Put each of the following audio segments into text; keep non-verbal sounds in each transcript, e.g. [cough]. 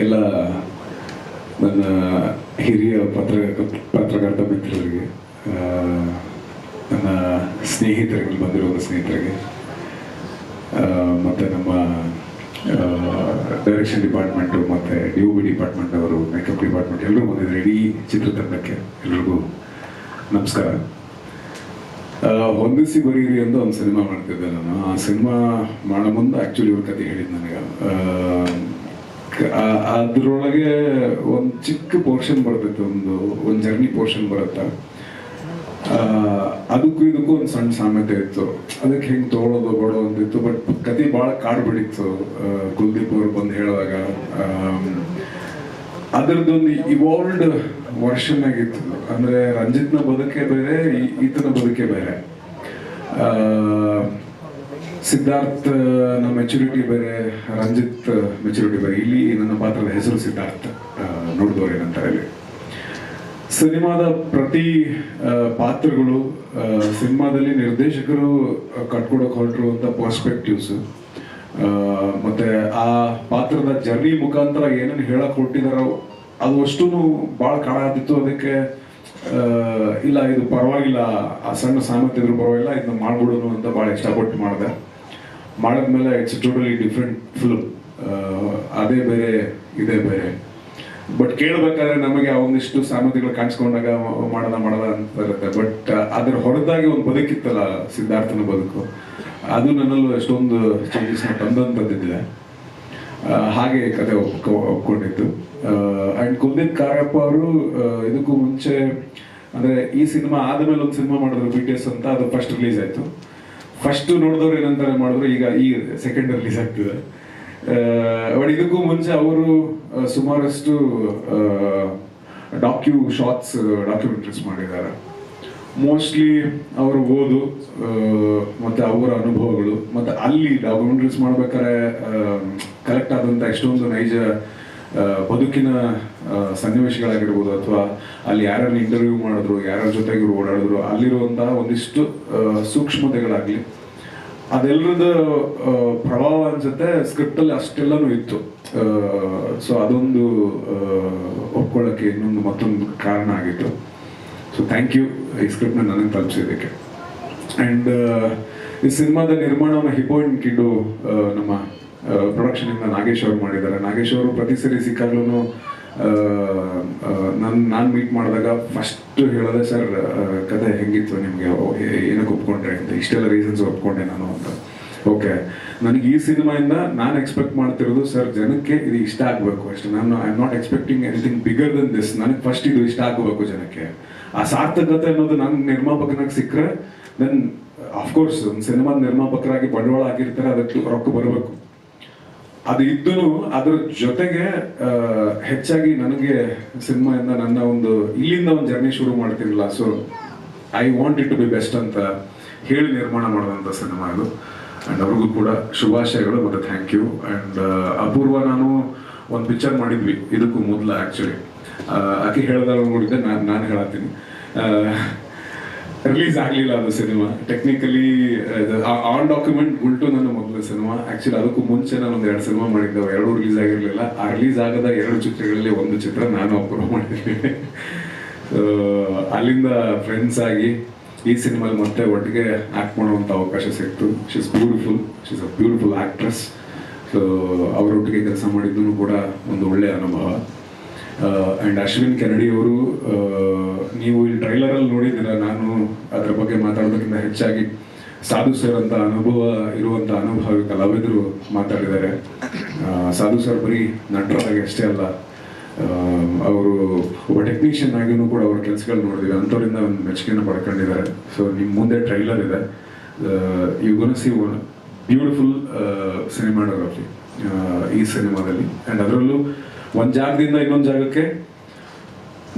ಎಲ್ಲ ನನ್ನ ಹಿರಿಯ ಪತ್ರ ಪತ್ರಕರ್ತ ಮಿತ್ರರಿಗೆ ನನ್ನ ಸ್ನೇಹಿತರಿಗೆ ಬಂದಿರುವ ಸ್ನೇಹಿತರಿಗೆ ಮತ್ತು ನಮ್ಮ ಡೈರೆಕ್ಷನ್ ಡಿಪಾರ್ಟ್ಮೆಂಟು ಮತ್ತು ಡಿ ಬಿ ಡಿಪಾರ್ಟ್ಮೆಂಟ್ ಅವರು ಮೇಕಪ್ ಡಿಪಾರ್ಟ್ಮೆಂಟ್ ಎಲ್ಲರೂ ಬಂದಿದ್ದಾರೆ. ಇಡೀ ಚಿತ್ರತಂಡಕ್ಕೆ ಎಲ್ರಿಗೂ ನಮಸ್ಕಾರ. ಹೊಂದಿಸಿ ಬರೀರಿ ಅಂತ ಒಂದು ಸಿನಿಮಾ ಮಾಡ್ತಿದ್ದೆ ನಾನು. ಆ ಸಿನಿಮಾ ಮಾಡೋ ಮುಂದೆ ಆ್ಯಕ್ಚುಲಿ ಇವ್ರ ಕತೆ ಹೇಳಿದ್ದು ನನಗೆ. ಅದ್ರೊಳಗೆ ಒಂದು ಚಿಕ್ಕ ಪೋರ್ಷನ್ ಬರ್ತೈತೆ ಒಂದು ಒಂದು ಜರ್ನಿ ಪೋರ್ಷನ್ ಬರುತ್ತೆ. ಅದಕ್ಕೂ ಇದಕ್ಕೂ ಒಂದು ಸಣ್ಣ ಸಾಮ್ಯತೆ ಇತ್ತು. ಅದಕ್ಕೆ ಹೆಂಗೆ ತೊಗೊಳೋದು ಬಡೋ ಅಂತಿತ್ತು ಬಟ್ ಕತೆ ಭಾಳ ಕಾಡು ಬಿಡಿತ್ತು ಆ, ಕುಲ್ದೀಪ್ ಅವ್ರು ಬಂದು ಹೇಳುವಾಗ. ಅದರದ್ದೊಂದು ಇವಾಲ್ವ್ಡ್ ವರ್ಷನ್ ಆಗಿತ್ತು. ಅಂದ್ರೆ ರಂಜಿತ್ನ ಬದುಕೆ ಬೇರೆ ಈತನ ಬದುಕೆ ಬೇರೆ. ಸಿದ್ಧಾರ್ಥ್ ನಮ್ಮ ಮೆಚುರಿಟಿ ಬೇರೆ, ರಂಜಿತ್ ಮೆಚುರಿಟಿ ಬೇರೆ. ಇಲ್ಲಿ ನನ್ನ ಪಾತ್ರದ ಹೆಸರು ಸಿದ್ಧಾರ್ಥ್ ನೋಡಿದವರು ಏನಂತಾರೆ ಇಲ್ಲಿ. ಸಿನಿಮಾದ ಪ್ರತಿ ಪಾತ್ರಗಳು ಸಿನಿಮಾದಲ್ಲಿ ನಿರ್ದೇಶಕರು ಕಟ್ಕೊಡಕ್ ಹೊರಟಿರುವಂತ ಪರ್ಸ್ಪೆಕ್ಟಿವ್ಸ್ ಮತ್ತೆ ಆ ಪಾತ್ರದ ಜರ್ನಿ ಮುಖಾಂತರ ಏನೇನು ಹೇಳಕ್ ಕೊಟ್ಟಿದಾರೋ ಅದು ಅಷ್ಟು ಭಾಳ ಕಾಣಾತಿತ್ತು ಅದಕ್ಕೆ ಇಲ್ಲ, ಇದು ಪರವಾಗಿಲ್ಲ, ಆ ಸಣ್ಣ ಸಾಮರ್ಥ್ಯ ಇದ್ರೂ ಪರವಾಗಿಲ್ಲ, ಇದನ್ನ ಮಾಡ್ಬಿಡೋನು ಅಂತ ಭಾಳ ಇಷ್ಟಪಟ್ಟು ಮಾಡಿದೆ. ಮಾಡಿದ್ಮೇಲೆ ಇಟ್ಸ್ ಟೋಟಲಿ ಡಿಫ್ರೆಂಟ್ ಫಿಲ್ಮ್ ಅದೇ ಬೇರೆ ಇದೇ ಬೇರೆ. ಬಟ್ ಕೇಳಬೇಕಾದ್ರೆ ನಮಗೆ ಒಂದಿಷ್ಟು ಸಾಮರ್ಥ್ಯಗಳು ಕಾಣಿಸ್ಕೊಂಡಾಗ ಮಾಡಲ್ಲ ಮಾಡಲ್ಲ ಅಂತ ಇರುತ್ತೆ. ಬಟ್ ಅದರ ಹೊರತಾಗಿ ಒಂದು ಬದುಕಿತ್ತಲ್ಲ ಸಿದ್ಧಾರ್ಥನ ಬದುಕು. ಅದು ನನ್ನಲ್ಲೂ ಎಷ್ಟೊಂದು ಚೇಂಜಸ್ನ ತಂದಂತದ್ದಿದೆ. ಆ, ಹಾಗೆ ಕತೆ ಒಪ್ಕೊ ಒಪ್ಕೊಂಡಿತ್ತು ಅಂಡ್ ಕುಲ್ದೀಪ್ ಕಾರಪ್ಪ ಅವರು ಇದಕ್ಕೂ ಮುಂಚೆ ಅಂದ್ರೆ ಈ ಸಿನಿಮಾ ಆದಮೇಲೆ ಒಂದು ಸಿನಿಮಾ ಮಾಡಿದ್ರು ಬಿ ಟಿ ಎಸ್ ಅಂತ ಅದು ಫಸ್ಟ್ ರಿಲೀಸ್ ಆಯ್ತು. ಫಸ್ಟ್ ನೋಡಿದವ್ರು ಏನಂತಾರೆ ಮಾಡಿದ್ರು, ಈಗ ಈ ಸೆಕೆಂಡ್ ರಿಲೀಸ್ ಆಗ್ತಿದೆ. ಬಟ್ ಇದಕ್ಕೂ ಮುಂಚೆ ಅವರು ಸುಮಾರಷ್ಟು ಡಾಕ್ಯೂ ಶಾರ್ಟ್ಸ್ ಡಾಕ್ಯುಮೆಂಟ್ರೀಸ್ ಮಾಡಿದ್ದಾರೆ. ಮೋಸ್ಟ್ಲಿ ಅವರು ಓದು ಮತ್ತು ಅವರ ಅನುಭವಗಳು, ಮತ್ತೆ ಅಲ್ಲಿ ಡಾಕ್ಯುಮೆಂಟ್ರೀಸ್ ಮಾಡ್ಬೇಕಾದ್ರೆ ಕಲೆಕ್ಟ್ ಆದಂತ ಎಷ್ಟೊಂದು ನೈಜ ಬದುಕಿನ ಸನ್ನಿವೇಶಗಳಾಗಿರ್ಬೋದು ಅಥವಾ ಅಲ್ಲಿ ಯಾರನ್ನ ಇಂಟರ್ವ್ಯೂ ಮಾಡಿದ್ರು ಯಾರ್ಯಾರ ಜೊತೆಗೆ ಇವರು ಓಡಾಡಿದ್ರು ಅಲ್ಲಿರುವಂತಹ ಒಂದಿಷ್ಟು ಸೂಕ್ಷ್ಮತೆಗಳಾಗ್ಲಿ ಅದೆಲ್ಲರದ ಪ್ರಭಾವ ಅನ್ಸುತ್ತೆ ಸ್ಕ್ರಿಪ್ಟ್ ಅಲ್ಲಿ ಅಷ್ಟೆಲ್ಲನೂ ಇತ್ತು. ಸೊ ಅದೊಂದು ಆ, ಒಪ್ಕೊಳ್ಳೋಕೆ ಇನ್ನೊಂದು ಮತ್ತೊಂದು ಕಾರಣ ಆಗಿತ್ತು. ಸೊ ಥ್ಯಾಂಕ್ ಯು ಈ ಸ್ಕ್ರಿಪ್ಟ್ನ ನನಗೆ ತಲುಪಿಸಿದ್ದಕ್ಕೆ. ಆ್ಯಂಡ್ ಈ ಸಿನಿಮಾದ ನಿರ್ಮಾಣವನ್ನು ಹಿಪೋ ಅಂಡ್ ಕಿಡ್ಡು ನಮ್ಮ ಪ್ರೊಡಕ್ಷನ್ ಇಂದ ನಾಗೇಶ್ ಅವರು ಮಾಡಿದ್ದಾರೆ. ನಾಗೇಶ್ ಅವರು ಪ್ರತಿ ಸರಿ ಸಿಕ್ಕಾಗ್ಲೂ ನಾನು ನಾನು ಮೀಟ್ ಮಾಡಿದಾಗ ಫಸ್ಟ್ ಹೇಳೋದೇ, ಸರ್ ಕತೆ ಹೆಂಗಿತ್ತು ನಿಮಗೆ? ಏನಕ್ಕೆ ಒಪ್ಕೊಂಡ್ರೆ ಅಂತ, ಇಷ್ಟೆಲ್ಲ ರೀಸನ್ಸ್ ಒಪ್ಕೊಂಡೆ ನಾನು ಅಂತ. ಓಕೆ ನನಗೆ ಈ ಸಿನಿಮಾಯಿಂದ ನಾನು ಎಕ್ಸ್ಪೆಕ್ಟ್ ಮಾಡ್ತಿರೋದು, ಸರ್, ಜನಕ್ಕೆ ಇದು ಇಷ್ಟ ಆಗಬೇಕು ಅಷ್ಟೇ. ನಾನು I am not expecting anything bigger than this ನನಗೆ ಫಸ್ಟ್ ಇದು ಇಷ್ಟ ಆಗಬೇಕು ಜನಕ್ಕೆ. ಆ ಸಾರ್ಥಕತೆ ಅನ್ನೋದು ನನ್ನ ನಿರ್ಮಾಪಕನಾಗಿ ಸಿಕ್ಕರೆ ದೆನ್ ಅಫ್ಕೋರ್ಸ್ ಒಂದು ಸಿನಿಮಾದ ನಿರ್ಮಾಪಕರಾಗಿ ಬಂಡವಾಳ ಆಗಿರ್ತಾರೆ ಅದಕ್ಕೆ ರೊಕ್ಕ ಬರಬೇಕು. ಅದು ಇದ್ದು ಅದ್ರ ಜೊತೆಗೆ ಹೆಚ್ಚಾಗಿ ನನಗೆ ಸಿನಿಮಾಯಿಂದ ನನ್ನ ಒಂದು ಇಲ್ಲಿಂದ ಒಂದು ಜರ್ನಿ ಶುರು ಮಾಡ್ತಿರಲಿಲ್ಲ so I want it to be best ಅಂತ ಹೇಳಿ ನಿರ್ಮಾಣ ಮಾಡಿದಂಥ ಸಿನಿಮಾ ಇದು ಆ್ಯಂಡ್ ಅವ್ರಿಗೂ ಕೂಡ ಶುಭಾಶಯಗಳು, ಮತ್ತು ಥ್ಯಾಂಕ್ ಯು ಆ್ಯಂಡ್ ಅಪೂರ್ವ ನಾನು ಒಂದು ಪಿಕ್ಚರ್ ಮಾಡಿದ್ವಿ, ಇದಕ್ಕೂ ಮೊದಲು ಆ್ಯಕ್ಚುಲಿ ಆಕೆ ಹೇಳ್ದಾಗ ನೋಡಿದ್ದೆ, ನಾನು ನಾನು ಹೇಳತ್ತೀನಿ. ರಿಲೀಸ್ ಆಗಲಿಲ್ಲ ಅದು ಸಿನಿಮಾ. ಟೆಕ್ನಿಕಲಿ ಆನ್ ಡಾಕ್ಯುಮೆಂಟ್ ಉಲ್ಟು ನನ್ನ ಮೊದಲ ಸಿನಿಮಾ. ಆಕ್ಚುಲಿ ಅದಕ್ಕೂ ಮುಂಚೆ ನಾನು ಒಂದು ಎರಡು ಸಿನಿಮಾ ಮಾಡಿದ್ದೆ. ಎರಡು ರಿಲೀಸ್ ಆಗಿರಲಿಲ್ಲ. ಆ ರಿಲೀಸ್ ಆಗದ ಎರಡು ಚಿತ್ರಗಳಲ್ಲಿ ಒಂದು ಚಿತ್ರ ನಾನು ಅಪ್ರೂವ್ ಮಾಡಿದ್ದೀನಿ ಅಲ್ಲಿಂದ ಫ್ರೆಂಡ್ಸ್ ಆಗಿ ಈ ಸಿನಿಮಾಲಿ ಮತ್ತೆ ಒಟ್ಟಿಗೆ ಆಕ್ಟ್ ಮಾಡುವಂಥ ಅವಕಾಶ ಸಿಕ್ತು. She's beautiful she's a beautiful actress so ಅವರೊಟ್ಟಿಗೆ ಕೆಲಸ ಮಾಡಿದ್ದು ಕೂಡ ಒಂದು ಒಳ್ಳೆಯ ಅನುಭವ. ಆ್ಯಂಡ್ ಅಶ್ವಿನ್ ಕೆನಡಿ ಅವರು ನೀವು ಇಲ್ಲಿ ಟ್ರೈಲರಲ್ಲಿ ನೋಡಿದ್ದೀರ, ನಾನು ಅದ್ರ ಬಗ್ಗೆ ಮಾತಾಡೋದಕ್ಕಿಂತ ಹೆಚ್ಚಾಗಿ ಸಾಧು ಸರ್ ಅಂತ ಅನುಭವ ಇರುವಂಥ ಅನುಭವಿ ಕಲಾವಿದರು ಮಾತಾಡಿದ್ದಾರೆ. ಸಾಧು ಸರ್ ಬರೀ ನಟರಾಗಿ ಅಷ್ಟೇ ಅಲ್ಲ ಅವರು ಒಬ್ಬ ಟೆಕ್ನಿಷಿಯನ್ ಆಗಿನೂ ಕೂಡ ಅವ್ರ ಕೆಲಸಗಳು ನೋಡಿದ್ವಿ ಅಂಥವ್ರಿಂದ ಒಂದು ಮೆಚ್ಚುಗೆನ ಪಡ್ಕೊಂಡಿದ್ದಾರೆ. ಸೊ ನಿಮ್ಮ ಮುಂದೆ ಟ್ರೈಲರ್ ಇದೆ. You gonna see one beautiful cinematography ಈ ಸಿನಿಮಾದಲ್ಲಿ ಆ್ಯಂಡ್ ಅದರಲ್ಲೂ ಒಂದು ಜಾಗದಿಂದ ಇನ್ನೊಂದು ಜಾಗಕ್ಕೆ.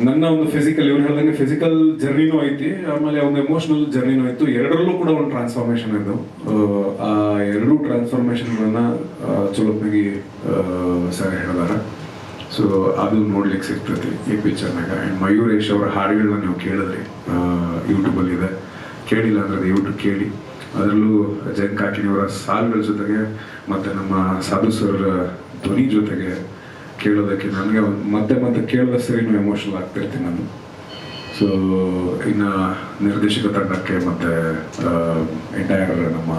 ನನ್ನ ಒಂದು ಫಿಸಿಕಲ್ ಇವ್ರು ಹೇಳ್ದಂಗೆ ಫಿಸಿಕಲ್ ಜರ್ನಿನೂ ಐತಿ, ಆಮೇಲೆ ಒಂದು ಎಮೋಷನಲ್ ಜರ್ನಿನೂ ಆಯ್ತು ಎರಡರಲ್ಲೂ ಕೂಡ ಒಂದು ಟ್ರಾನ್ಸ್ಫಾರ್ಮೇಶನ್ ಇದು. ಆ ಎರಡೂ ಟ್ರಾನ್ಸ್ಫಾರ್ಮೇಷನ್ಗಳನ್ನ ಚಲೋತ್ನಾಗಿ ಸರ್ ಹೇಳಿದಾರೆ. ಸೊ ಅದು ನೋಡ್ಲಿಕ್ಕೆ ಸಿಗ್ತೈತಿ ಈ ಪಿಕ್ಚರ್ನಾಗ ಆ್ಯಂಡ್ ಮಯೂರೇಶ್ ಅವರ ಹಾಡುಗಳನ್ನ ನೀವು ಕೇಳಿದ್ರಿ. ಯೂಟ್ಯೂಬಲ್ಲಿ ಇದೆ ಕೇಳಿಲ್ಲ ಅಂದ್ರೆ ದಯವಿಟ್ಟು ಕೇಳಿ. ಅದರಲ್ಲೂ ಜಯಂತ್ ಅವರ ಸಾಲುಗಳ ಜೊತೆಗೆ, ಮತ್ತೆ ನಮ್ಮ ಸಾಧು ಸರ್ ಧ್ವನಿ ಜೊತೆಗೆ ಕೇಳೋದಕ್ಕೆ ನನಗೆ ಮತ್ತೆ ಮತ್ತೆ ಕೇಳಿದ ಸರಿನೂ ಎಮೋಷನಲ್ ಆಗ್ತಿರ್ತೀನಿ ನಾನು. ಸೊ ಇನ್ನು ನಿರ್ದೇಶಕ ತಂಡಕ್ಕೆ ಮತ್ತು ಎಂಟೈರ್ ನಮ್ಮ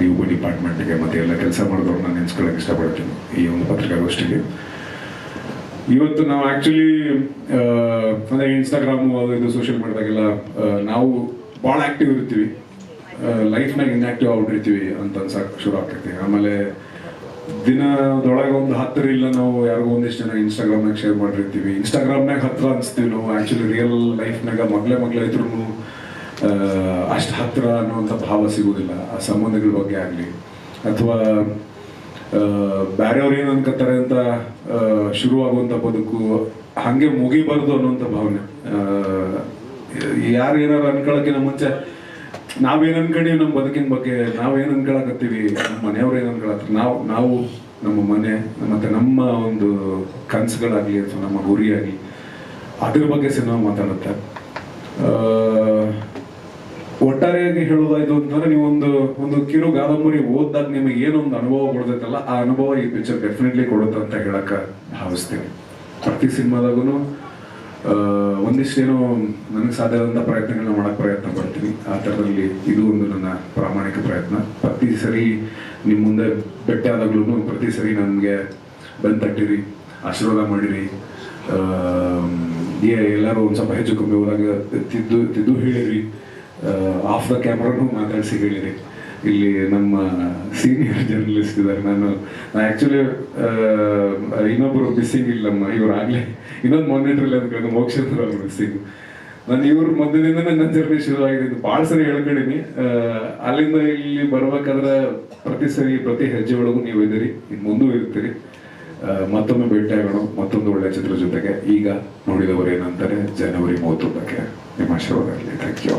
ಡಿ ಯು ಬಿ ಡಿಪಾರ್ಟ್ಮೆಂಟ್ಗೆ ಮತ್ತು ಎಲ್ಲ ಕೆಲಸ ಮಾಡಿದವ್ರು ನಾನು ನೆನೆಸ್ಕೊಳ್ಳೋಕೆ ಇಷ್ಟಪಡ್ತೀನಿ ಈ ಒಂದು ಪತ್ರಿಕಾಗೋಷ್ಠಿಗೆ. ಇವತ್ತು ನಾವು ಆ್ಯಕ್ಚುಲಿ ಅಂದರೆ ಇನ್ಸ್ಟಾಗ್ರಾಮು ಅದು ಇದು ಸೋಷಿಯಲ್ ಮೀಡಿಯಾದಾಗೆಲ್ಲ ನಾವು ಭಾಳ ಆ್ಯಕ್ಟಿವ್ ಇರ್ತೀವಿ. ಲೈಫ್ನಾಗ ಇನ್ಆಕ್ಟಿವ್ ಆಗ್ಬಿಟ್ಟಿರ್ತೀವಿ ಅಂತ ಅನ್ಸಕ್ಕೆ ಶುರು ಆಗ್ತೈತಿ ಆಮೇಲೆ ದಿನದೊಳಗೆ ಒಂದು ಹತ್ತಿರ ಇಲ್ಲ ನಾವು, ಯಾರಿಗೂ ಒಂದಿಷ್ಟು ಜನ ಇನ್ಸ್ಟಾಗ್ರಾಮ್ನಾಗ ಶೇರ್ ಮಾಡಿರ್ತೀವಿ. ಇನ್ಸ್ಟಾಗ್ರಾಮ್ನಾಗ ಹತ್ರ ಅನಿಸ್ತೀವಿ ನಾವು ಆ್ಯಕ್ಚುಲಿ ರಿಯಲ್ ಲೈಫ್ನಾಗ ಮಗ್ಲೇ ಮಗ್ಲೇ ಇದ್ರೂ ಅಷ್ಟು ಹತ್ರ ಅನ್ನುವಂಥ ಭಾವ ಸಿಗೋದಿಲ್ಲ ಆ ಸಂಬಂಧಗಳ ಬಗ್ಗೆ ಆಗಲಿ. ಅಥವಾ ಬೇರೆಯವ್ರು ಏನು ಅನ್ಕೋತಾರೆ ಅಂತ ಶುರುವಾಗುವಂಥ ಬದುಕು, ಹಾಗೆ ಮುಗಿಬಾರ್ದು ಅನ್ನುವಂಥ ಭಾವನೆ. ಯಾರು ಏನಾರು ಅನ್ಕೊಳ್ಳೋಕ್ಕಿಂತ ಮುಂಚೆ ನಾವೇನು ಅನ್ಕೊಂಡೀವಿ ನಮ್ಮ ಬದುಕಿನ ಬಗ್ಗೆ, ನಾವೇನು ಅನ್ಕೊಳಕತ್ತೀವಿ? ನಮ್ಮ ಮನೆಯವ್ರು ಏನು ಅನ್ಕೊಳತ್ತೀವಿ ನಾವು ನಾವು ನಮ್ಮ ಮನೆ ಮತ್ತು ನಮ್ಮ ಒಂದು ಕನಸುಗಳಾಗಲಿ ಅಥವಾ ನಮ್ಮ ಗುರಿಯಾಗಿ ಅದ್ರ ಬಗ್ಗೆ ಸಿನಿಮಾ ಮಾತಾಡುತ್ತೆ. ಒಟ್ಟಾರೆಯಾಗಿ ಹೇಳೋದಾಯ್ತು ಅಂತಂದ್ರೆ ನೀವು ಒಂದು ಒಂದು ಕಿರು ಗಾದಂಬರಿ ಓದಿದಾಗ ನಿಮಗೆ ಏನೊಂದು ಅನುಭವ ಕೊಡ್ತೈತಲ್ಲ ಆ ಅನುಭವ ಈ ಪಿಕ್ಚರ್ ಡೆಫಿನೆಟ್ಲಿ ಕೊಡುತ್ತೆ ಅಂತ ಹೇಳಕ್ಕೆ ಭಾವಿಸ್ತೀನಿ. ಪ್ರತಿ ಸಿನಿಮಾದಾಗೂ ಒಂದಿಷ್ಟೇನೋ ನನಗೆ ಸಾಧ್ಯವಾದಂಥ ಪ್ರಯತ್ನಗಳನ್ನ ಮಾಡೋಕ್ಕೆ ಪ್ರಯತ್ನ ಪಡ್ತೀನಿ. ಆ ಥರದಲ್ಲಿ ಇದು ಒಂದು ನನ್ನ ಪ್ರಾಮಾಣಿಕ ಪ್ರಯತ್ನ. ಪ್ರತಿ ಸರಿ ನಿಮ್ಮ ಮುಂದೆ ಬೆಟ್ಟ ಆದಾಗ್ಲೂ ಪ್ರತಿ ಸರಿ ನನಗೆ ಬಂದು ತಟ್ಟಿರಿ, ಆಶೀರ್ವಾದ ಮಾಡಿರಿ. ಎಲ್ಲರೂ ಒಂದು ಸ್ವಲ್ಪ ಹೆಚ್ಚು ಕಮ್ಮಿ ಹೋದಾಗ ತಿದ್ದು ತಿದ್ದು ಹೇಳಿರಿ. ಆಫ್ ದ ಕ್ಯಾಮ್ರಾನು ಮಾತಾಡಿಸಿ ಹೇಳಿರಿ. ಇಲ್ಲಿ ನಮ್ಮ ಸೀನಿಯರ್ ಜರ್ನಲಿಸ್ಟ್ ಇದ್ದಾರೆ. ನಾನು ಆ್ಯಕ್ಚುಲಿ ಇನ್ನೊಬ್ಬರು ಮಿಸ್ಸಿಂಗ್ ಇಲ್ಲಮ್ಮ ಇವ್ರು ಆಗಲೇ, ಇನ್ನೊಂದು ಮಾನಿಟರ್ ಇಲ್ಲ ಅಂದ್ಕೊಂಡು ಮೋಕ್ಷೇಂದ್ರ ಅವ್ರು ಮಿಸ್ಸಿಂಗ್ ನಾನು ಇವ್ರ ಮಧ್ಯದಿಂದ ನನ್ನ ಜರ್ನಿ ಶುರು ಆಗಿದೆ ಭಾಳ ಸರಿ ಹೇಳ್ಕೊಂಡಿನಿ. ಅಲ್ಲಿಂದ ಇಲ್ಲಿ ಬರ್ಬೇಕಾದ್ರೆ ಪ್ರತಿ ಸರಿ, ಪ್ರತಿ ಹೆಜ್ಜೆ ಒಳಗೂ ನೀವು ಇದ್ದೀರಿ. ಇನ್ನು ಮುಂದೂ ಇರ್ತೀರಿ. ಮತ್ತೊಮ್ಮೆ ಮತ್ತೊಮ್ಮೆ ಭೇಟಿಯಾಗೋಣ ಮತ್ತೊಂದು ಒಳ್ಳೆಯ ಚಿತ್ರ ಜೊತೆಗೆ ಈಗ ನೋಡಿದವರು ಏನಂತಾರೆ? ಜನವರಿ ಮೂವತ್ತೊಂದಕ್ಕೆ. ನಿಮ್ಮ ಶೋದಲ್ಲಿ ಥ್ಯಾಂಕ್ ಯು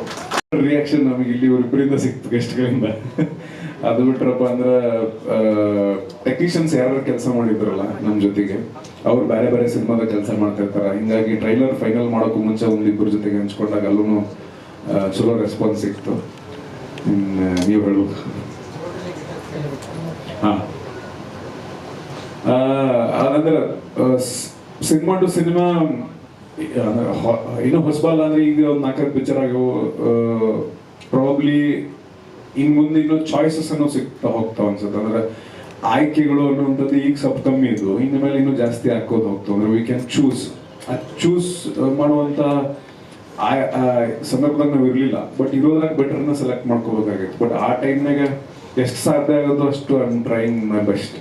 ರಿಯಾಕ್ಷನ್ ನಮಗೆ ಇಲ್ಲಿ ಉಡುಪಿಯಿಂದ ಸಿಕ್ತು ಗೆಸ್ಟ್ಗಳಿಂದ ಅದು ಬಿಟ್ರಪ್ಪ ಅಂದ್ರೆ ಟೆಕ್ನಿಷಿಯನ್ಸ್ ಯಾರು ಕೆಲಸ ಮಾಡಿದ್ರಲ್ಲ ನಮ್ಮ ಜೊತೆಗೆ, ಅವ್ರು ಬೇರೆ ಬೇರೆ ಸಿನಿಮಾದ ಕೆಲಸ ಮಾಡ್ತಾ ಇರ್ತಾರೆ. ಹಿಂಗಾಗಿ ಟ್ರೈಲರ್ ಫೈನಲ್ ಮಾಡೋಕ್ಕೂ ಮುಂಚೆ ಒಂದಿಬ್ಬರ ಜೊತೆಗೆ ಹಂಚ್ಕೊಂಡಾಗ ಅಲ್ಲೂ ಚಲೋ ರೆಸ್ಪಾನ್ಸ್ ಸಿಕ್ತು. ನೀವು ಹೇಳ್ಬೇಕು. ಹಾಂ. ಅದಂದ್ರೆ ಸಿನಿಮಾ ಟು ಸಿನಿಮಾ ಇನ್ನು ಹೊಸಬಾಲ್ ಅಂದ್ರೆ ಈಗ ಒಂದು ನಾಲ್ಕೈದು ಪಿಕ್ಚರ್ ಆಗ್ಯವು ಪ್ರಾಬಬ್ಲಿ ಇನ್ ಮುಂದೆ ಇನ್ನೂ ಚಾಯ್ಸಸ್ ಅನ್ನೋ ಸಿಗ್ತಾ ಹೋಗ್ತಾವ ಅನ್ಸುತ್ತೆ. ಅಂದ್ರೆ ಆಯ್ಕೆಗಳು ಅನ್ನುವಂಥದ್ದು ಈಗ ಸ್ವಲ್ಪ ಕಮ್ಮಿ ಇದು ಇನ್ನು ಮೇಲೆ ಇನ್ನೂ ಜಾಸ್ತಿ ಹಾಕೋದು ಹೋಗ್ತಾವ ಅಂದ್ರೆ ವಿ ಕ್ಯಾನ್ ಚೂಸ್ ಆ ಚೂಸ್ ಮಾಡುವಂತ ಆ- ಸಂದರ್ಭದಾಗ ನಾವು ಇರಲಿಲ್ಲ. ಬಟ್ ಇರೋದ್ರಾಗ ಬೆಟರ್ನ ಸೆಲೆಕ್ಟ್ ಮಾಡ್ಕೋಬೇಕಾಗಿತ್ತು. ಬಟ್ ಆ ಟೈಮ್ನಾಗ ಎಷ್ಟು ಸಾಧ್ಯ ಆಗೋದು ಅಷ್ಟು ಐ ಟ್ರೈಂಗ್ ಮೈ ಬೆಸ್ಟ್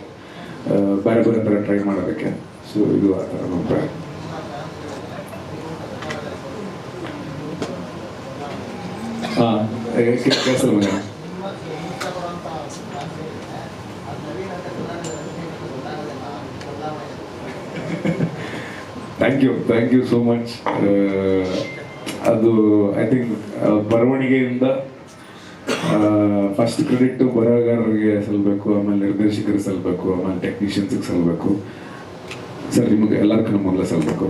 ಬೇರೆ ಬೇರೆ ಬೇರೆ ಟ್ರೈ ಮಾಡೋದಕ್ಕೆ. ಸೊ ಇದು ಆ ಥರ ನಮ್ಮ ಹಾಂ ಕೆಲಸ ಮಗ thank you thank you so much ಅದು ಐ ಥಿಂಕ್ ಬರವಣಿಗೆಯಿಂದ ಫಸ್ಟ್ ಕ್ರೆಡಿಟ್ ಬರಹಗಾರರಿಗೆ ಸಲ್ಲಬೇಕು ಆಮೇಲೆ ನಿರ್ದೇಶಕರಿಗೆ ಸಲ್ಲಬೇಕು ಆಮೇಲೆ ಟೆಕ್ನಿಷಿಯನ್ಸ್ಗೆ ಸಲ್ಲಬೇಕು ಸರ್ ನಿಮಗೆ ಎಲ್ಲರಿಗೂ ಮೊದಲ ಸಲ್ಲಬೇಕು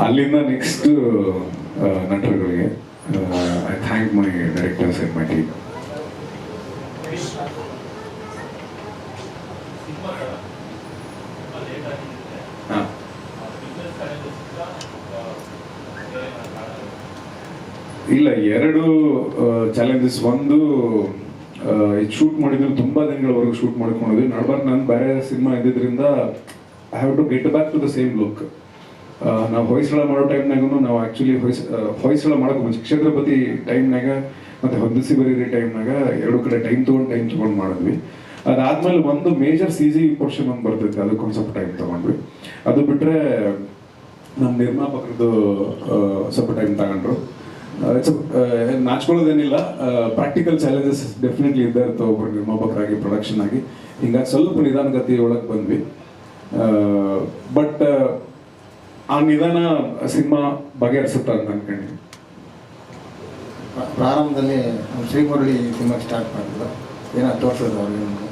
ಅಲ್ಲಿಂದ next ನಟರುಗಳಿಗೆ I thank my directors and my team ಹಾಂ. ಇಲ್ಲ ಎರಡು ಚಾಲೆಂಜಸ್ ಒಂದು ಇದು ಶೂಟ್ ಮಾಡಿದ್ರು ತುಂಬಾ ದಿನಗಳವರೆಗೂ ಶೂಟ್ ಮಾಡ್ಕೊಂಡಿದ್ವಿ. ನಡ್ಬಾರ್ದು ನಾನು ಬೇರೆ cinema ಇದ್ದಿದ್ರಿಂದ I have to get back to the same look ನಾವು ಹೊಯ್ಸಳ ಮಾಡೋ ಟೈಮ್ನಾಗೂ ನಾವು ಆ್ಯಕ್ಚುಲಿ ಹೊಯ್ಸ ಹೊಯ್ಸಳ ಮಾಡೋಕೆ ಕ್ಷೇತ್ರಪತಿ ಟೈಮ್ನಾಗ ಮತ್ತು ಹೊಂದಿಸಿ ಬರೀರಿ ಟೈಮ್ನಾಗ ಎರಡು ಕಡೆ ಟೈಮ್ ತೊಗೊಂಡು ಟೈಮ್ ತೊಗೊಂಡು ಮಾಡಿದ್ವಿ. ಅದಾದ್ಮೇಲೆ ಒಂದು ಮೇಜರ್ ಸಿ ಜಿ ಪೋರ್ಷನ್ ಒಂದು ಬರ್ತೈತೆ, ಅದಕ್ಕೊಂದು ಸ್ವಲ್ಪ ಟೈಮ್ ತೊಗೊಂಡ್ವಿ. ಅದು ಬಿಟ್ಟರೆ ನಮ್ಮ ನಿರ್ಮಾಪಕರದ್ದು ಸ್ವಲ್ಪ ಟೈಮ್ ತಗೊಂಡ್ರು. ಇಟ್ಸ್ ನಾಚ್ಕೊಳ್ಳೋದೇನಿಲ್ಲ ಪ್ರಾಕ್ಟಿಕಲ್ ಚಾಲೆಂಜಸ್ ಡೆಫಿನೆಟ್ಲಿ ಇದ್ದೇ ಇರ್ತವೆ ಒಬ್ಬರು ನಿರ್ಮಾಪಕರಾಗಿ ಪ್ರೊಡಕ್ಷನ್ ಆಗಿ. ಹಿಂಗಾಗಿ ಸ್ವಲ್ಪ ನಿಧಾನಗತಿ ಒಳಗೆ ಬಂದ್ವಿ ಬಟ್ ಆ ನಿಧಾನ ಸಿನಿಮಾ ಬಗೆಹರಿಸುತ್ತೆ ಅಂತ ಅನ್ಕೊಂಡ್ವಿ ಪ್ರ- ಪ್ರಾರಂಭದಲ್ಲಿ ಶ್ರೀಮುರಳಿ ಸಿನಿಮಾ ಸ್ಟಾರ್ಟ್ ಮಾಡಿದ್ರು? ಏನೋ ತೋರಿಸಿದ್ರು ಅವ್ರಿಗೆ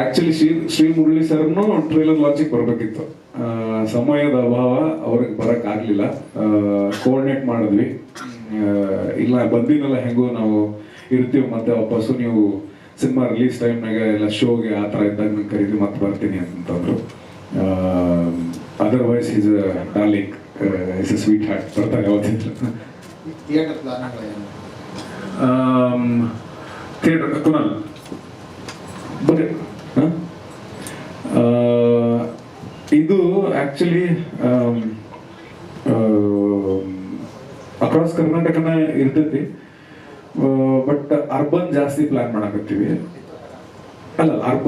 ಆಕ್ಚುಲಿ ಶ್ರೀ ಶ್ರೀ ಮುರಳಿ ಸರ್ನು ಟ್ರೇಲರ್ ಲಾಂಚಿಗೆ ಬರಬೇಕಿತ್ತು. ಸಮಯದ ಅಭಾವ ಅವ್ರಿಗೆ ಬರಕ್ ಆಗ್ಲಿಲ್ಲ. ಕೋಆರ್ಡಿನೇಟ್ ಮಾಡಿದ್ವಿ. ಇಲ್ಲ ಬಂದಿನಲ್ಲ ಹೆಂಗೋ ನಾವು ಇರ್ತೀವಿ ಮತ್ತೆ ವಾಪಸ್ಸು ನೀವು ಸಿನಿಮಾ ರಿಲೀಸ್ ಟೈಮ್ನಾಗ ಎಲ್ಲ ಶೋಗೆ ಆ ಥರ ಇದ್ದಾಗ ನಂಗೆ ಕರೀದು ಮತ್ತೆ ಬರ್ತೀನಿ ಅಂತಂದ್ರು. Otherwise is darling is a sweetheart ಬರ್ತಾರೆ ಯಾವತ್ತಿದ್ರು ಥಿಯೇಟರ್ ಕುನಲ್ ಬಗ್ಗೆ ಇದು ಆ್ಯಕ್ಚುಲಿ ಅಕ್ರಾಸ್ ಕರ್ನಾಟಕನ ಇರ್ತೈತಿ. ಬಟ್ ಅರ್ಬನ್ ಜಾಸ್ತಿ ಪ್ಲ್ಯಾನ್ ಮಾಡಕತ್ತೀವಿ. ಅಲ್ಲ ಅರ್ಬ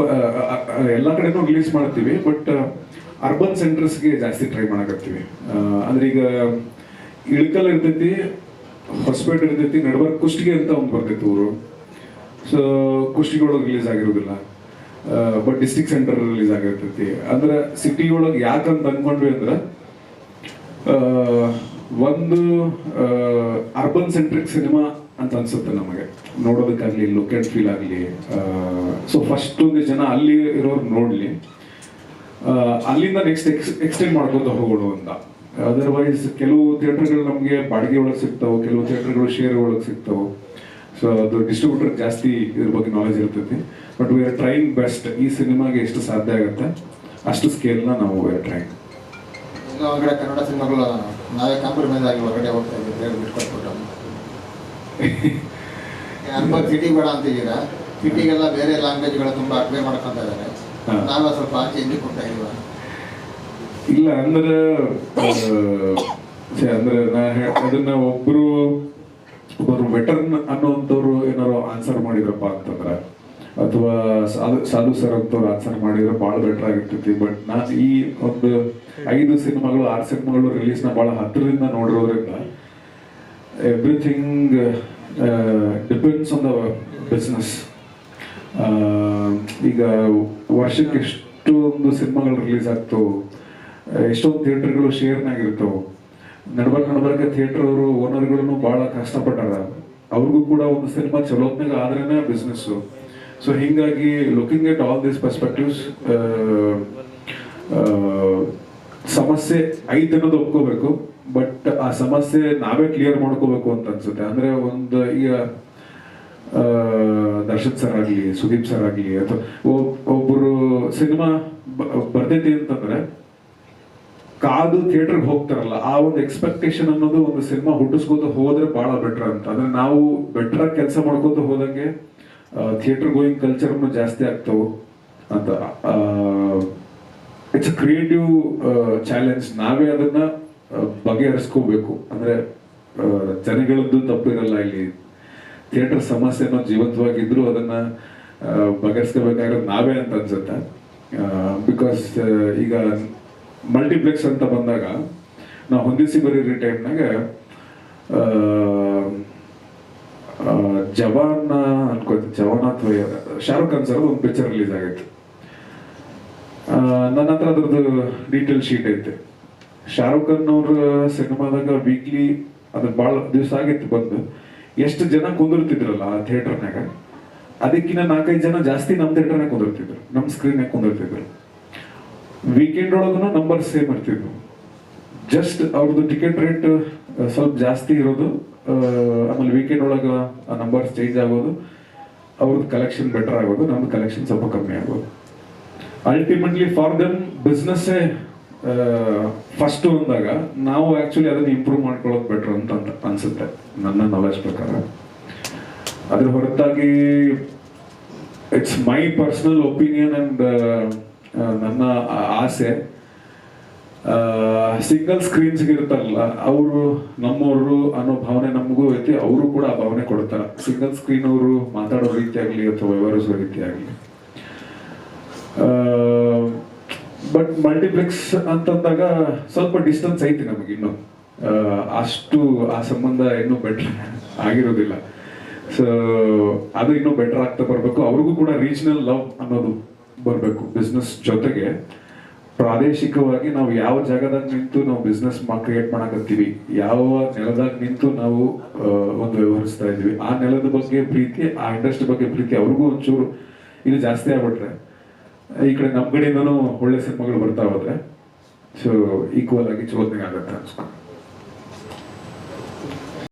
ಎಲ್ಲ ಕಡೆನೂ ರಿಲೀಸ್ ಮಾಡ್ತೀವಿ ಬಟ್ ಅರ್ಬನ್ ಸೆಂಟರ್ಸ್ಗೆ ಜಾಸ್ತಿ ಟ್ರೈ ಮಾಡಕತ್ತೀವಿ. ಅಂದ್ರೆ ಈಗ ಇಳಕಲ್ ಇರ್ತೈತಿ, ಹೊಸಪೇಟೆ ಇರ್ತೈತಿ, ನಡುಬರ್ಕ್ ಕುಷ್ಟಿಗೆ ಅಂತ ಒಂದು ಬರ್ತೈತಿ ಊರು. ಸೊ ಕುಷ್ಟಗಿ ಒಳಗೆ ರಿಲೀಸ್ ಆಗಿರೋದಿಲ್ಲ ಬಟ್ ಡಿಸ್ಟಿಕ್ ಸೆಂಟರ್ ರಿಲೀಸ್ ಆಗಿರ್ತೈತಿ. ಅಂದ್ರೆ ಸಿಟಿ ಒಳಗೆ ಯಾಕಂತ ಅನ್ಕೊಂಡ್ವಿ ಅಂದ್ರೆ ಒಂದು ಅರ್ಬನ್ ಸೆಂಟ್ರಿಕ್ ಸಿನಿಮಾ ಅಂತ ಅನ್ಸುತ್ತೆ ನಮಗೆ. ನೋಡೋದಕ್ಕಾಗ್ಲಿ ಲುಕ್ ಅಂಡ್ ಫೀಲ್ ಆಗಲಿ ಸೊ ಫಸ್ಟ್ ಒಂದು ಜನ ಅಲ್ಲಿ ಇರೋರು ನೋಡ್ಲಿ. ಅಲ್ಲಿಂದ ನೆಕ್ಸ್ಟ್ ಎಕ್ಸ್ಟೆಂಡ್ ಮಾಡ್ಕೊಂತ ಹೋಗೋಣ ಅಂತ. ಅದರ್ವೈಸ್ ಕೆಲವು ಥಿಯೇಟರ್ಗಳು ನಮಗೆ ಬಾಡಿಗೆ ಒಳಗೆ ಸಿಗ್ತಾವೆ ಕೆಲವು ಥಿಯೇಟರ್ಗಳು ಶೇರ್ ಒಳಗೆ ಸಿಗ್ತಾವೆ. ಸೊ ಅದು ಡಿಸ್ಟ್ರಿಬ್ಯೂಟರ್ ಜಾಸ್ತಿ ಇದ್ರ ಬಗ್ಗೆ ನಾಲೆಜ್ ಇರ್ತೈತಿ. But we are trying best ಈ ಸಿನಿಮಾಗೆ ಎಷ್ಟು ಸಾಧ್ಯ ಆಗುತ್ತೆ ಅಷ್ಟು ಸ್ಕೇಲ್ನ ನಾವು ವಿ ಆರ್ ಟ್ರೈಂಗ್ ಹೊರಗಡೆ ಕನ್ನಡ ಸಿನಿಮಾಗಳು ನಾವೇ ಕಾಂಪ್ರಮೈಸ್ ಆಗಿ ಹೊರಗಡೆ ಹೋಗ್ತಾ ಇದ್ದೀವಿ ಬಿಟ್ಕೊಟ್ಬಿಟ್ಟು [laughs] ಅನ್ಬೋದು ಬೇಡ ಅಂತಿದ್ದೀರಾ ಸಿಟಿಗೆಲ್ಲ ಬೇರೆ ಲ್ಯಾಂಗ್ವೇಜ್ಗಳು ತುಂಬ ಅಪ್ಲೈ ಮಾಡ್ಕೊಂತ ಇದ್ದಾರೆ. ನಾವೇ ಸ್ವಲ್ಪ ಆಚೆ ಕೊಡ್ತಾ ಇಲ್ಲ ಅಂದ್ರೆ ಅಂದ್ರೆ ನಾ ಅದನ್ನ ಒಬ್ರು ಒಬ್ಬರು ವೆಟರ್ನ್ ಅನ್ನೋಂಥವ್ರು ಏನಾರು ಆನ್ಸರ್ ಮಾಡಿದ್ರಪ್ಪ ಅಂತಂದ್ರ ಅಥವಾ ಸಾಧು ಸಾಧು ಸರ್ ಅಂತವ್ರು ಆನ್ಸರ್ ಮಾಡಿದ್ರೆ ಭಾಳ ಬೆಟರ್ ಆಗಿರ್ತೈತಿ. ಬಟ್ ನಾನು ಈ ಒಂದು ಐದು ಸಿನಿಮಾಗಳು ಆರು ಸಿನಿಮಾಗಳು ರಿಲೀಸ್ನ ಭಾಳ ಹತ್ತಿರದಿಂದ ನೋಡಿರೋದ್ರಿಂದ everything depends on the business ಈಗ ವರ್ಷಕ್ಕೆ ಎಷ್ಟೊಂದು ಸಿನಿಮಾಗಳು ರಿಲೀಸ್ ಆಗ್ತವೆ ಎಷ್ಟೊಂದು ಥಿಯೇಟರ್ಗಳು ಶೇರ್ನಾಗಿರ್ತವೆ ನಡ್ಬರ್ಕ್ ನಡ್ಬರ್ಕ ಥಿಯೇಟರ್ ಅವರು ಓನರ್ಗಳನ್ನು ಭಾಳ ಕಷ್ಟಪಟ್ಟಾರ. ಅವ್ರಿಗೂ ಕೂಡ ಒಂದು ಸಿನಿಮಾ ಚಲೋತ್ನಾಗ ಆದ್ರೇನೆ ಬಿಸ್ನೆಸ್ಸು ಸೊ ಹಿಂಗಾಗಿ looking at all these perspectives ಸಮಸ್ಯೆ ಐದು ಅನ್ನೋದು ಒಪ್ಕೋಬೇಕು ಬಟ್ ಆ ಸಮಸ್ಯೆ ನಾವೇ ಕ್ಲಿಯರ್ ಮಾಡ್ಕೋಬೇಕು ಅಂತ ಅನ್ಸುತ್ತೆ. ಅಂದ್ರೆ ಒಂದು ಈಗ ದರ್ಶನ್ ಸರ್ ಆಗಲಿ, ಸುದೀಪ್ ಸರ್ ಆಗಲಿ, ಅಥವಾ ಒಬ್ಬರು ಸಿನಿಮಾ ಬರ್ತೈತಿ ಅಂತಂದ್ರೆ ಕಾದು ಥಿಯೇಟರ್ಗೆ ಹೋಗ್ತಾರಲ್ಲ, ಆ ಒಂದು ಎಕ್ಸ್ಪೆಕ್ಟೇಷನ್ ಅನ್ನೋದು ಒಂದು ಸಿನಿಮಾ ಹುಟ್ಟಿಸ್ಕೋತ ಹೋದ್ರೆ ಬಹಳ ಬೆಟರ್ ಅಂತ. ಅಂದ್ರೆ ನಾವು ಬೆಟರ್ ಕೆಲಸ ಮಾಡ್ಕೊತ ಹೋದಂಗೆ ಥಿಯೇಟರ್ ಗೋಯಿಂಗ್ ಕಲ್ಚರ್ನು ಜಾಸ್ತಿ ಆಗ್ತಾವು ಅಂತ. ಇಟ್ಸ್ ಕ್ರಿಯೇಟಿವ್ ಚಾಲೆಂಜ್ ನಾವೇ ಅದನ್ನ ಬಗೆಹರಿಸ್ಕೋಬೇಕು. ಅಂದ್ರೆ ಜನಗಳದ್ದು ತಪ್ಪಿರಲ್ಲ ಇಲ್ಲಿ. ಥಿಯೇಟರ್ ಸಮಸ್ಯೆನೋ ಜೀವಂತವಾಗಿದ್ರು ಅದನ್ನ ಬಗೆಹರಿಸ್ಕೋಬೇಕಾಗಿರೋದು ನಾವೇ ಅಂತ ಅನ್ಸುತ್ತೆ. ಬಿಕಾಸ್ ಈಗ ಮಲ್ಟಿಪ್ಲೆಕ್ಸ್ ಅಂತ ಬಂದಾಗ, ನಾವು ಹೊಂದಿಸಿ ಬರೀರಿ ಟೈಮ್ನಾಗ ಜವಾನ್ ಅನ್ಕೋತಿ, ಜವಾನ್ ಅಥವಾ ಶಾರುಖ್ ಖಾನ್ ಸರ್ ಒಂದು ಪಿಕ್ಚರ್ ರಿಲೀಸ್ ಆಗೈತೆ. ನನ್ನ ಹತ್ರ ಅದ್ರದ್ದು ಡೀಟೇಲ್ ಶೀಟ್ ಐತೆ. ಶಾರುಖ್ ಖಾನ್ ಅವ್ರ ಸಿನಿಮಾದಾಗ ವೀಕ್ಲಿ ಅದು ಭಾಳ ದಿವಸ ಆಗಿತ್ತು ಬಂದು. ಎಷ್ಟು ಜನ ಕುಂದಿರ್ತಿದ್ರಲ್ಲ ಆ ಥಿಯೇಟರ್ನಾಗ ಅದಕ್ಕಿಂತ ನಾಲ್ಕೈದು ಜನ ಜಾಸ್ತಿ ನಮ್ಮ ಥಿಯೇಟರ್ನಾಗ ಕುಂದಿರ್ತಿದ್ರು ನಮ್ಮ ಸ್ಕ್ರೀನ್ನಾಗ ಕುಂದಿರ್ತಿದ್ರು. ವೀಕೆಂಡ್ ಒಳಗೂ ನಂಬರ್ ಸೇಮ್ ಇರ್ತಿದ್ವು. ಜಸ್ಟ್ ಅವ್ರದ್ದು ಟಿಕೆಟ್ ರೇಟ್ ಸ್ವಲ್ಪ ಜಾಸ್ತಿ ಇರೋದು ಆಮೇಲೆ ವೀಕೆಂಡ್ ಒಳಗೆ ಆ ನಂಬರ್ಸ್ ಚೇಂಜ್ ಆಗೋದು ಅವ್ರದ್ದು ಕಲೆಕ್ಷನ್ ಬೆಟರ್ ಆಗೋದು, ನಮ್ದು ಕಲೆಕ್ಷನ್ ಸ್ವಲ್ಪ ಕಮ್ಮಿ ಆಗೋದು. ಅಲ್ಟಿಮೇಟ್ಲಿ ಫಾರ್ ದಮ್ ಬಿಸ್ನೆಸ್ಸೇ ಫಸ್ಟ್ ಅಂದಾಗ ನಾವು ಆಕ್ಚುಲಿ ಅದನ್ನ ಇಂಪ್ರೂವ್ ಮಾಡ್ಕೊಳ್ಳೋದು ಬೆಟ್ರ್ ಅಂತ ಅನ್ಸುತ್ತೆ. ನನ್ನ ನಾಲೆಜ್ ಪ್ರಕಾರ. ಅದ್ರ ಹೊರತಾಗಿ it's my personal opinion and ನನ್ನ ಆಸೆ. ಸಿಂಗಲ್ ಸ್ಕ್ರೀನ್ಸ್ ಇರ್ತಾರಲ್ಲ, ಅವರು ನಮ್ಮವರು ಅನ್ನೋ ಭಾವನೆ ನಮಗೂ ಐತಿ, ಅವರು ಕೂಡ ಆ ಭಾವನೆ ಕೊಡ್ತಾರೆ. ಸಿಂಗಲ್ ಸ್ಕ್ರೀನ್ ಅವರು ಮಾತಾಡೋ ರೀತಿ ಆಗಲಿ ಅಥವಾ ವ್ಯವಹರಿಸೋ ರೀತಿ ಆಗಲಿ ಬಟ್ ಮಲ್ಟಿಪ್ಲೆಕ್ಸ್ ಅಂತಂದಾಗ ಸ್ವಲ್ಪ ಡಿಸ್ಟೆನ್ಸ್ ಐತಿ ನಮಗೆ ಇನ್ನು. ಅಷ್ಟು ಆ ಸಂಬಂಧ ಇನ್ನೂ ಬೆಟರ್ ಆಗಿರೋದಿಲ್ಲ. ಸೊ ಅದು ಇನ್ನೂ ಬೆಟರ್ ಆಗ್ತಾ ಬರಬೇಕು. ಅವ್ರಿಗೂ ಕೂಡ ರೀಜನಲ್ ಲವ್ ಅನ್ನೋದು ಬರಬೇಕು ಬಿಸ್ನೆಸ್ ಜೊತೆಗೆ. ಪ್ರಾದೇಶಿಕವಾಗಿ ನಾವು ಯಾವ ಜಾಗದಾಗ ನಿಂತು ನಾವು ಬಿಸ್ನೆಸ್ ಕ್ರಿಯೇಟ್ ಮಾಡಕತ್ತೀವಿ, ಯಾವ ನೆಲದಾಗ ನಿಂತು ನಾವು ಒಂದು ವ್ಯವಹರಿಸ್ತಾ ಇದೀವಿ ಆ ನೆಲದ ಬಗ್ಗೆ ಪ್ರೀತಿ, ಆ ಇಂಡಸ್ಟ್ರಿ ಬಗ್ಗೆ ಪ್ರೀತಿ ಅವ್ರಿಗೂ ಒಂಚೂರು ಇದು ಜಾಸ್ತಿ ಆಗ್ಬಿಟ್ರೆ ಈ ಕಡೆ ನಮ್ಮ ಕಡೆಯಿಂದನೂ ಒಳ್ಳೆ ಸಿನಿಮಾಗಳು ಬರ್ತಾ ಹೋದ್ರೆ ಸೊ ಈಕ್ವಲ್ ಆಗಿ ಚಲೋ ಆಗತ್ತೆ ಅನ್ಸ್ಕೊಂಡು